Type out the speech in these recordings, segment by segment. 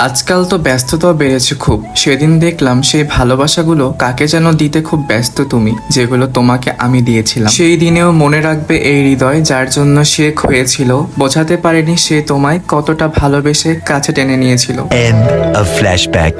আজকাল তো ব্যস্ততাও বেড়েছে খুব। সেদিন দেখলাম সেই ভালোবাসাগুলো কাকে যেন দিতে খুব ব্যস্ত তুমি যেগুলো তোমাকে আমি দিয়েছিলাম। সেই দিনেও মনে রাখবে এই হৃদয় যার জন্য শেখ হয়েছিল বোঝাতে পারেনি সে তোমায় কতটা ভালোবেসে কাছে টেনে নিয়েছিল.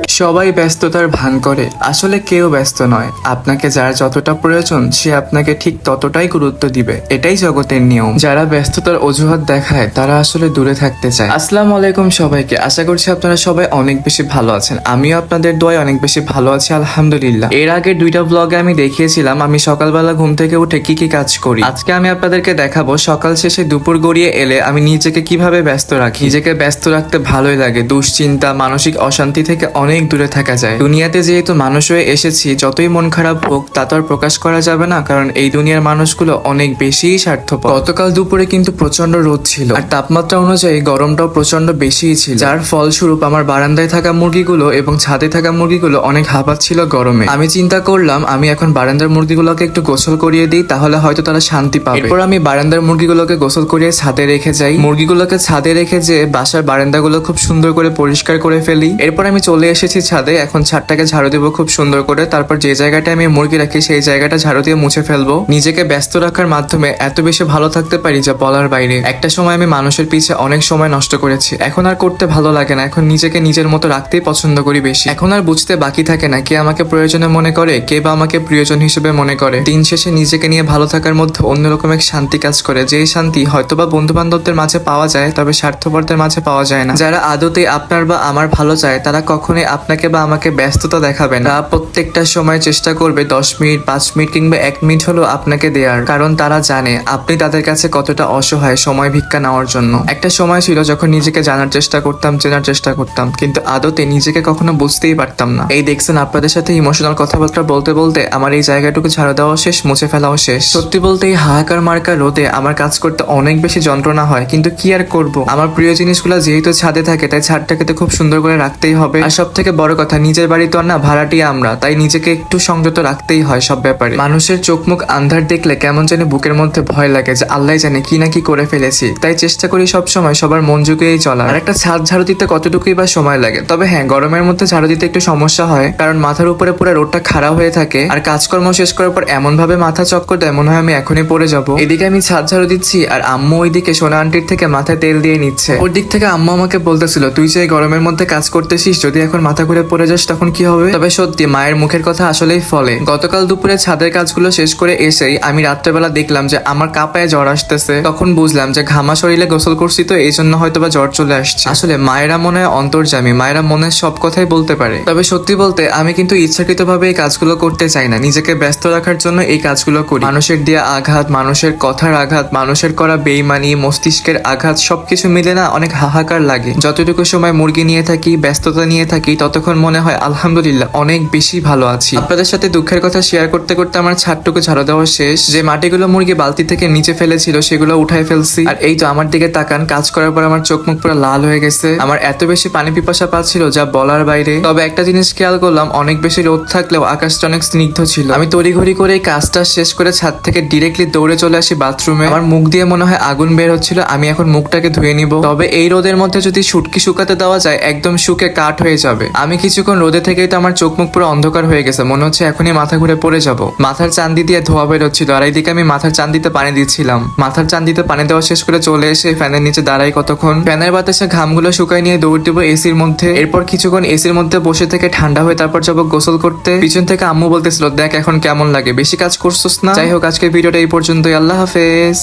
সবাই ব্যস্ততার ভান করে আসলে কেউ ব্যস্ত নয়। আপনাকে যার যতটা প্রয়োজন সে আপনাকে ঠিক ততটাই গুরুত্ব দিবে। এটাই জগতের নিয়ম। যারা ব্যস্ততার অজুহাত দেখায় তারা আসলে দূরে থাকতে চায়। আসসালামু আলাইকুম সবাইকে। আশা করছি আপনারা সবাই অনেক বেশি ভালো আছেন। আমিও আপনাদের দোয়ায় অনেক বেশি ভালো আছি, আলহামদুলিল্লাহ। এর আগে দুইটা ব্লগে আমি দেখিয়েছিলাম, আমি সকালবেলা ঘুম থেকে উঠে কি কি কাজ করি। আজকে আমি আপনাদেরকে দেখাবো, সকাল শেষে দুপুর গড়িয়ে এলে আমি নিজেকে কীভাবে ব্যস্ত রাখি। নিজেকে ব্যস্ত রাখতে ভালোই লাগে, দুশ্চিন্তা, মানসিক অশান্তি থেকে অনেক দূরে থাকা যায়। দুনিয়াতে যেহেতু মানুষ হয়ে এসেছি, যতই মন খারাপ হোক, তা তো আর প্রকাশ করা যাবে না, কারণ এই দুনিয়ার মানুষগুলো অনেক বেশি স্বার্থপর। গতকাল দুপুরে কিন্তু প্রচণ্ড রোদ ছিল, আর তাপমাত্রা অনুযায়ী গরমটাও প্রচণ্ড বেশিই ছিল, যার ফলস্বরূপ আমার বারান্দায় থাকা মুরগিগুলো এবং ছাদে থাকা মুরগিগুলো অনেক হাঁপাচ্ছিল গরমে। আমি চিন্তা করলাম, আমি এখন বারান্দার মুরগিগুলোকে একটু গোসল করিয়ে দিই, তাহলে হয়তো তারা শান্তি পাবে। এরপর আমি বারান্দার মুরগিগুলোকে গোসল করিয়ে ছাদে রেখে যাই। মুরগিগুলোকে ছাদে রেখে যে বাসার বারান্দাগুলো খুব সুন্দর করে পরিষ্কার করে ফেলি। এরপর আমি চলে এসেছি ছাদে, এখন ছাদটাকে ঝাড়ু দেবো খুব সুন্দর করে। তারপর যে জায়গাটা আমি মুরগি রাখি, সেই জায়গাটা ঝাড়ু দিয়ে মুছে ফেলব। নিজেকে ব্যস্ত রাখার মাধ্যমে এত বেশি ভালো থাকতে পারি যা বলার বাইরে। একটা সময় আমি মানুষের পিছে অনেক সময় নষ্ট করেছি। এখন আর করতে ভালো লাগে না, এখন নিজেকে নিজের মতো রাখতেই পছন্দ করি বেশি। এখন আর বুঝতে বাকি থাকে না কে আমাকে প্রয়োজনে মনে করে, কে বা আমাকে প্রিয়জন হিসেবে মনে করে। দিন শেষে নিজেকে নিয়ে ভালো থাকার মধ্যে অন্যরকম এক শান্তি কাজ করে। যেই শান্তি হয়তোবা বন্ধু বান্ধবদের মাঝে পাওয়া যায়, তবে স্বার্থপরদের মাঝে পাওয়া যায় না। যারা আদতে আপনার বা আমার ভালো চায়, তারা কখনোই আপনাকে বা আমাকে ব্যস্ততা দেখাবে না। প্রত্যেকটা সময় চেষ্টা করবে দশ মিনিট, পাঁচ মিনিট কিংবা এক মিনিট হলেও আপনাকে দেওয়ার কারণ তারা জানে, আপনি তাদের কাছে কতটা অসহায় সময় ভিক্ষা নেওয়ার জন্য। একটা সময় ছিল যখন নিজেকে জানার চেষ্টা করতাম, চেনার চেষ্টা করতাম। কিন্তু আদতে নিজেকে কখনো বুঝতেই পারতাম না। এই দেখছেন আপনাদের সাথে ইমোশনাল কথাবার্তা বলতে বলতে আমার এই জায়গাটুকু ঝাড়ু দেওয়া শেষ, মুছে ফেলাও শেষ। সত্যি বলতে এই হাহাকার মার্কা রোদে আমার কাজ করতে অনেক বেশি যন্ত্রণা হয়, কিন্তু কি আর করব? আমার প্রিয় জিনিসগুলো যেহেতু ছাদে থাকে, তাই ছাদটাকে তো খুব সুন্দর করে রাখতেই হবে। আর সব থেকে বড় কথা, নিজের বাড়ি তো আর না, ভাড়াটি আমরা, তাই নিজেকে একটু সংযত রাখতেই হয় সব ব্যাপারে। মানুষের চোখ মুখ আন্ধার দেখলে কেমন জানি বুকের মধ্যে ভয় লাগে যে আল্লাহ জানে কি না কি করে ফেলেছি। তাই চেষ্টা করি সব সময় সবার মন জুগিয়েই চলা আর একটা ছাদ ঝাড়ু দিতে কতটুকুই বা সময় লাগে। তবে হ্যাঁ গরমের মধ্যে ঝাড়ু দিতে একটু সমস্যা হয়, কারণ মাথার উপরে পুরো রোডটা খারাপ হয়ে থাকে আর কাজকর্ম শেষ করার পর এমন ভাবে মাথা চক্কর দেয় মনে হয় আমি এখনই পড়ে যাব। এদিকে আমি ছাদ ঝাড়ু দিচ্ছি আর আম্মু ওইদিকে সোনা আন্টির থেকে মাথায় তেল দিয়ে নিচ্ছে। ওর দিক থেকে আম্মু আমাকে বলতেছিল, তুই যে গরমের মধ্যে কাজ করতেছিস, যদি এখন মাথা ঘুরে পড়ে যাস তখন কি হবে? তবে সত্যি মায়ের মুখের কথা আসলেই ফলে। গতকাল দুপুরে ছাদের কাজগুলো শেষ করে এসেই আমি রাত্রেবেলা দেখলাম যে আমার কাপায় জ্বর আসতেছে। তখন বুঝলাম যে ঘামা শরীরে গোসল করছি তো, এই জন্য হয়তো বা জ্বর চলে আসছে। আসলে মায়েরা মনে হয় অন্তর্জামী মায়েরা মনের সব কথাই বলতে পারে। তবে সত্যি বলতে, আমি কিন্তু ইচ্ছাকৃতভাবে এই কাজগুলো করতে চাই না। নিজেকে ব্যস্ত রাখার জন্য এই কাজগুলো করি। মানুষের দেওয়া আঘাত, মানুষের কথার আঘাত, মানুষের করা বেইমানি, মস্তিষ্কের আঘাত, সবকিছু মিলে না অনেক হাহাকার লাগে। যতটুকু সময় মুরগি নিয়ে থাকি, ব্যস্ততা নিয়ে থাকি, ততক্ষণ মনে হয়, আলহামদুলিল্লাহ, অনেক বেশি ভালো আছি। আপনাদের সাথে দুঃখের কথা শেয়ার করতে করতে আমার ছাদটুকু ঝাড়ু দেওয়া শেষ। যে মাটিগুলো মুরগি বালতি থেকে নিচে ফেলেছিল, সেগুলো উঠাই ফেলছি। আর এই তো আমার দিকে তাকান, কাজ করার পর আমার চোখ মুখ পুরো লাল হয়ে গেছে। আমার এত বেশি পানি পিপাসা পাচ্ছিল যা বলার বাইরে। তবে একটা জিনিস খেয়াল করলাম, অনেক বেশি রোদ থাকলেও আকাশটা অনেক স্নিগ্ধ ছিল। আমি তড়িঘড়ি করে এই কাজটা শেষ করে ছাদ থেকে ডিরেক্টলি দৌড়ে চলে আসি বাথরুমে আমার মুখ দিয়ে মনে হয় আগুন বের হচ্ছিল, আমি এখন মুখটাকে ধুয়ে নিব। তবে এই রোদের মধ্যে যদি শুটকি শুকাতে দেওয়া যায়, একদম শুকে কাঠ হয়ে যাবে। আমি কিছুক্ষণ রোদে থেকেই তো আমার চোখ মুখ পুরো অন্ধকার হয়ে গেছে, মনে হচ্ছে এখনই মাথা ঘুরে পড়ে যাব। মাথার চান্দি দিয়ে ধোয়া বের হচ্ছিল আর এইদিকে আমি মাথার চান্দিতে পানি দিচ্ছিলাম। মাথার চান্দিতে পানি দেওয়া শেষ করে চলে এসে ফ্যানের নিচে দাঁড়াই কতক্ষণ। ফ্যানের বাতাসে ঘামগুলো শুকাই নিয়ে দৌড় দেবো এসির মধ্যে। এরপর কিছুক্ষণ এসির মধ্যে বসে থেকে ঠান্ডা হয়ে তারপর যাব গোসল করতে। পিছন থেকে আম্মু বলতেছিল, দেখ এখন কেমন লাগে, বেশি কাজ করছোস না? যাই হোক, আজকের ভিডিওটা এই পর্যন্তই। আল্লাহ হাফেজ।